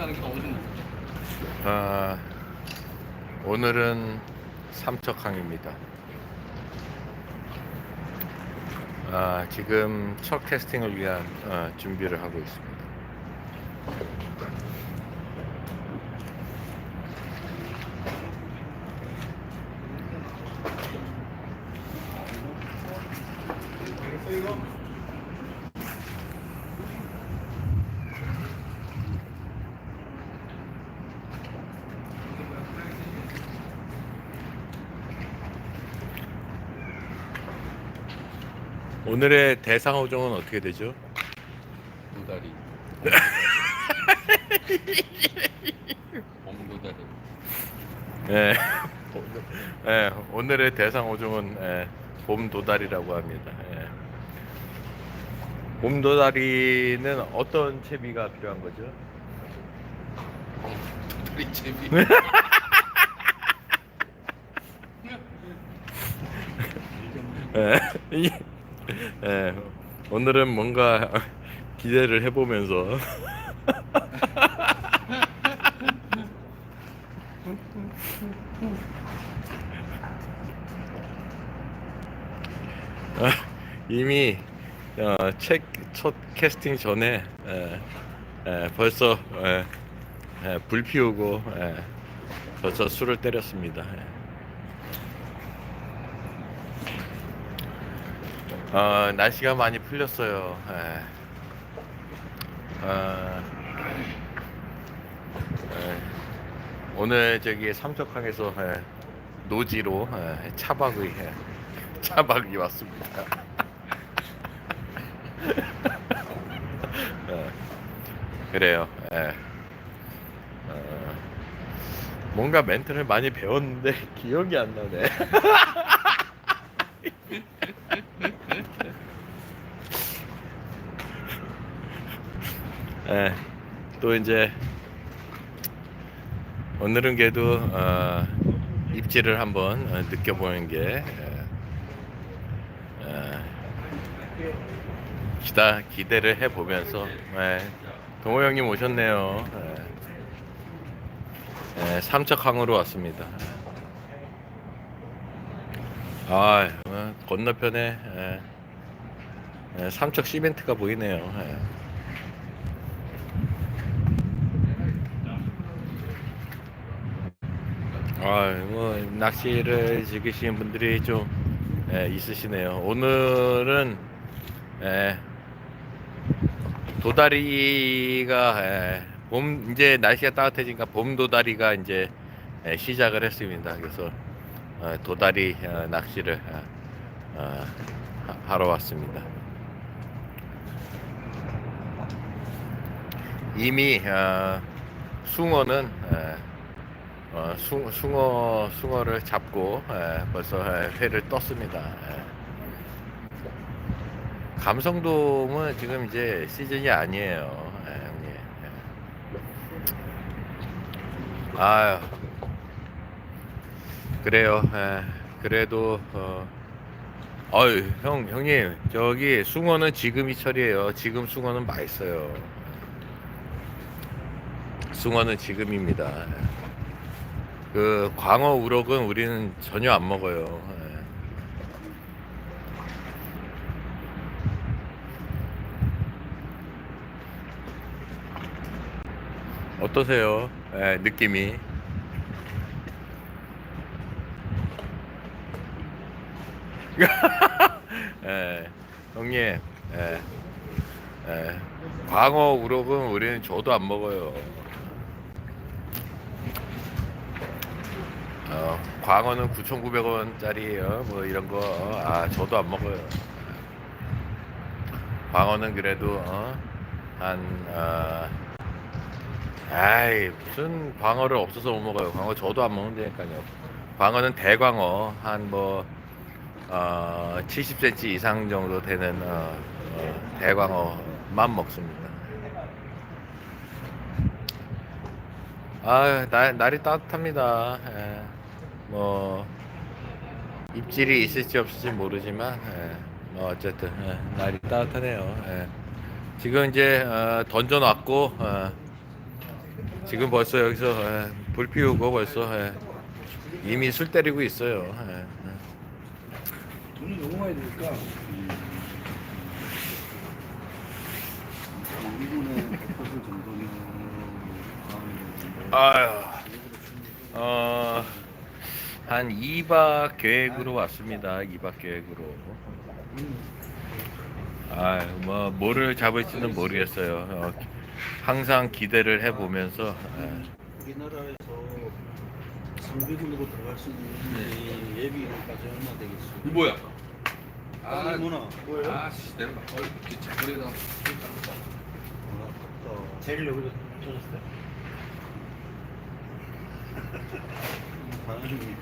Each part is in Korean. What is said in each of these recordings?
하는 게 너무 좋네. 아, 오늘은 삼척항입니다. 아, 지금 첫 캐스팅을 위한 어, 준비를 하고 있습니다. 오늘의 대상호종은 어떻게 되죠? 도다리. 봄도다리. 예. 예, 오늘의 대상호종은 예, 봄도다리라고 합니다. 예. 봄도다리는 어떤 채비가 필요한 거죠? 도다리 제비. 예. 이- 예. 오늘은 뭔가 기대를 해보면서 아, 이미 어, 책, 첫 캐스팅 전에 예, 예, 벌써 예, 예, 불 피우고 예, 벌써 술을 때렸습니다. 예. 어, 날씨가 많이 풀렸어요. 예. 어, 예. 오늘 저기 삼척항에서 예, 노지로 예, 차박의 예, 차박이 왔습니다. 예. 그래요. 예. 어, 뭔가 멘트를 많이 배웠는데 기억이 안 나네. 예, 또 이제 오늘은 그래도 어, 입지를 한번 어, 느껴보는 게 예, 어, 기다 기대를 해보면서 예, 동호 형님 오셨네요. 예, 예, 삼척항으로 왔습니다. 아 어, 건너편에 예, 예, 삼척 시멘트가 보이네요. 예. 아, 뭐 낚시를 즐기시는 분들이 좀 예, 있으시네요. 오늘은 예, 도다리가 예, 봄 이제 날씨가 따뜻해지니까 봄 도다리가 이제 예, 시작을 했습니다. 그래서 어, 도다리 어, 낚시를 어, 어, 하- 하러 왔습니다. 이미 어, 숭어는 예, 어, 숭, 숭어 숭어를 잡고 예, 벌써 예, 회를 떴습니다. 예. 감성돔은 지금 이제 시즌이 아니에요, 예, 형님. 예. 아유, 그래요. 예, 그래도 어, 어유 형 형님 저기 숭어는 지금이 철이에요. 지금 숭어는 맛있어요. 숭어는 지금입니다. 그 광어 우럭은 우리는 전혀 안 먹어요. 예. 어떠세요? 예, 느낌이? 예, 형님, 예, 예, 광어 우럭은 우리는 저도 안 먹어요. 어, 광어는 9,900원짜리예요. 뭐 이런 거, 어, 아 저도 안 먹어요. 광어는 그래도 어, 한, 어, 아이 무슨 광어를 없어서 못 먹어요. 광어 저도 안 먹는다니까요. 광어는 대광어 한 뭐 어, 70cm 이상 정도 되는 어, 어, 대광어만 먹습니다. 아, 날, 날이 따뜻합니다. 예. 뭐 입질이 있을지 없을지 모르지만 예. 뭐 어쨌든 예. 날이 따뜻하네요. 예. 지금 이제 어, 던져놨고 어, 지금 벌써 여기서 예, 불 피우고 벌써 예, 이미 술 때리고 있어요. 예, 예. 돈이 너무 많이 드니까 일본의 100% 정도는 아유, 어, 한 2박 계획으로 왔습니다. 2박 계획으로. 아유, 뭐, 뭐를 잡을지는 모르겠어요. 어, 항상 기대를 해 보면서, 예. 우리나라에서 상비군으로 들어갈 수 있는 예비군까지 얼마 되겠어요? 이 뭐야? 아, 문화 뭐예요? 아, 씨, 내가 어, 이렇게 자그리가 제일 여기서 쫓았어요? 반응이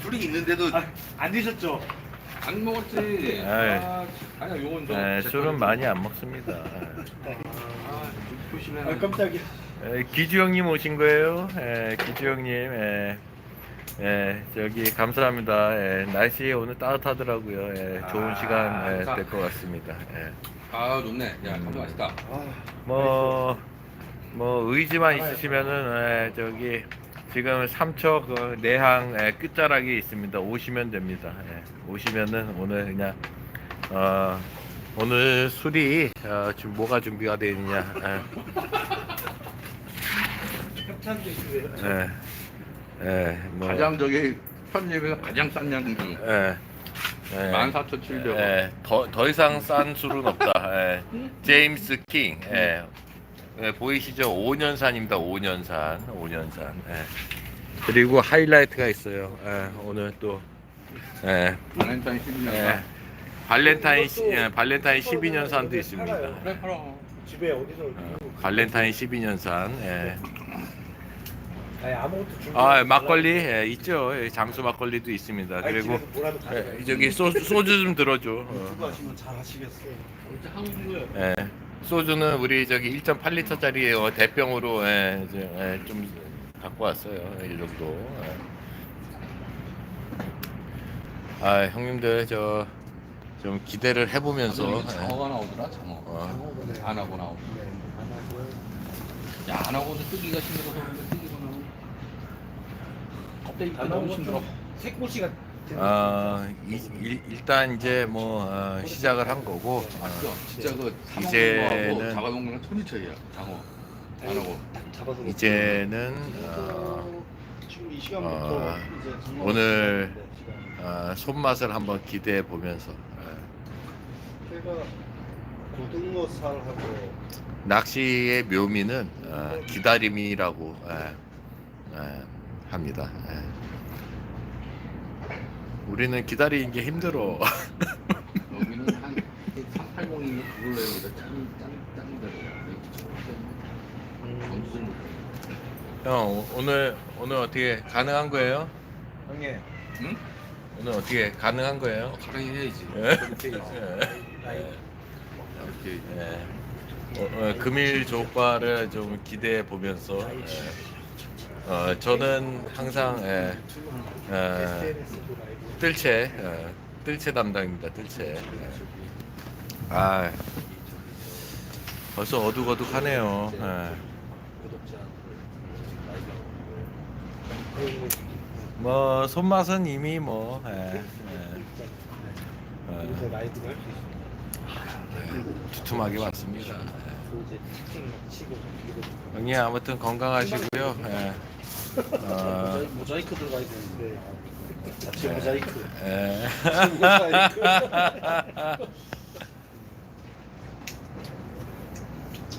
술이 있는데도 아, 안 드셨죠? 안 먹었지. 아, 아니야, 요건 좀. 예, 제 술은. 많이 안 먹습니다. 아, 좀 조심해. 아 깜짝이야 예, 기주 형님 오신 거예요? 예, 기주 형님, 예, 예, 저기 감사합니다. 예, 날씨 오늘 따뜻하더라고요. 예, 좋은 아, 시간. 될 것 같습니다. 예. 아, 좋네. 야, 감자 맛있다. 아, 뭐, 뭐 의지만 있으시면은 예, 저기 지금 삼척 어, 내항 예, 끝자락에 있습니다. 오시면 됩니다. 예, 오시면은 오늘 그냥 어, 오늘 술이 어, 지금 뭐가 준비가 되어 있느냐. 예, 예, 예, 뭐, 가장 저기 편집에서 가장 싼 양이 예, 예, 14,700원. 예, 더, 더 이상 싼 술은 없다. 예. 제임스 킹. 예. 예, 보이시죠? 5년산입니다. 5년산. 5년산. 예. 그리고 하이라이트가 있어요. 예, 오늘 또 예, 발렌타인 12년. 예. 발렌타인 시- 예, 발렌타인 12년산도 있습니다. 그래, 팔아. 집에 어디서 어, 발렌타인 12년산. 예. 아니 아무것도 준비 아, 막걸리 예, 있죠. 예, 장수 막걸리도 있습니다. 그리고 뭐라도 예, 저기 소주, 소주 좀 들어줘. 어. 하시면 잘 하시겠어요 한국이에요. 예. 소주는 우리 저기 1.8리터짜리 어, 대병으로 예, 이제, 예, 좀 갖고 왔어요. 이 정도. 예. 아 형님들 저 좀 기대를 해보면서 이게 예. 장어가 나오더라, 장어. 어. 안 하고. 네, 안 하고요. 야, 안 하고도 뜨기가 힘들어서 그런데 뜨기가 나오고. 껍데기 안 너무 하고 힘들어. 좀 새꼬시가 아, 이- 일, 일단 이제 뭐 어, 시작을 한 거고 어, 맞죠? 진짜 그 이제는- 이제는 잡아먹는 건 천지차이야, 장어. 안 하고. 잡아서 이제는 어, 시간부터 어, 이제 정말 오늘 네, 시간. 어, 손맛을 한번 기대해 보면서 예. 제가 고등어 살하고 낚시의 묘미는 어, 기다림이라고 예, 예, 합니다. 예. 우리는 기다리는 게 힘들어. 여기는 한 380이면 그걸로 해야 돼. 짠, 짠, 짠 대로. 점수는 형 오늘 오늘 어떻게 가능한 거예요? 형님 응? 오늘 어떻게 가능한 거예요? 가랑이 해야지. 예. 해야지. 예. 이렇게 예. 어, 어, 금일 족발을 좀 기대해 보면서 예. 어, 저는 항상 예, 예, 뜰채 예, 뜰채 담당입니다. 뜰채. 예. 아 벌써 어둑어둑하네요. 예. 뭐 손맛은 이미 뭐 예, 예. 어, 있어요. 예, 두툼하게 왔습니다. 예. 형님 아무튼 건강하시고요. 예. 어, 모자이- 모자이크 들어가 있는데 자체 모자이크. 예.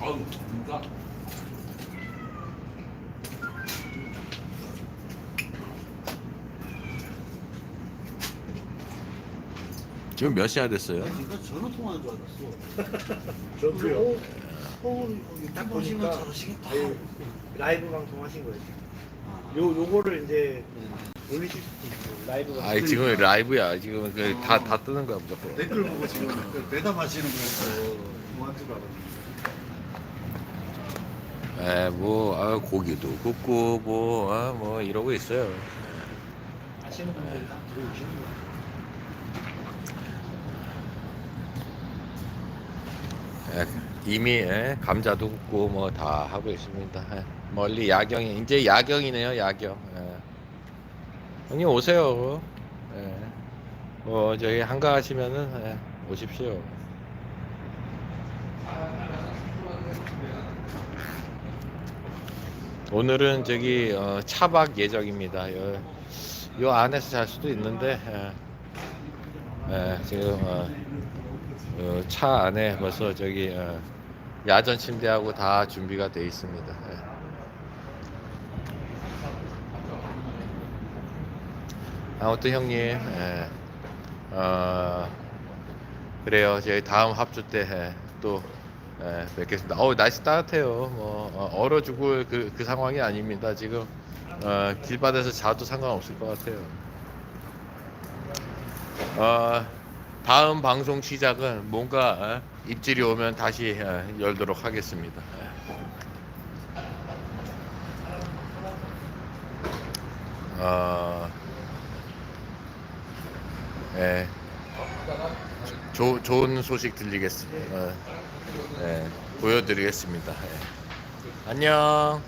아우, 진짜. 지금 몇 시나 됐어요? 이거 전화 통화한 줄 알았어. 저도요. 딱 보시면 잘하시겠다. 라이브 방송 하신 거예요. 요 요거를 이제 올리실 수도 있고 라이브 방송. 아 지금 라이브야. 지금 그 다 다 뜨는 거야 무조건. 댓글 보고 지금 대답하시는. 뭐한 줄 알았는데. 에, 뭐 아, 고기도 굽고 뭐, 아, 뭐 이러고 있어요. 아시는 분들이 딱 들어오시는 거예요. 에, 이미 예, 감자도 굽고 뭐 다 하고 있습니다. 예, 멀리 야경이 이제 야경이네요 야경. 예. 형님 오세요. 예. 뭐 저기 한가하시면은 예, 오십시오. 오늘은 저기 어, 차박 예정입니다. 요, 요 안에서 잘 수도 있는데 예. 예, 지금 어, 어, 차 안에 벌써 저기 어, 야전 침대하고 다 준비가 돼 있습니다. 예. 아무튼 형님, 예. 어, 그래요. 저희 다음 합주 때또 예, 뵙겠습니다. 어우 날씨 따뜻해요. 뭐 어, 얼어 죽을 그, 그 상황이 아닙니다. 지금 어, 길바닥에서 자도 상관없을 것 같아요. 어, 다음 방송 시작은 뭔가 어, 입질이 오면 다시 어, 열도록 하겠습니다. 어, 예. 조, 좋은 소식 들리겠습니다. 어, 예. 보여드리겠습니다. 예. 안녕.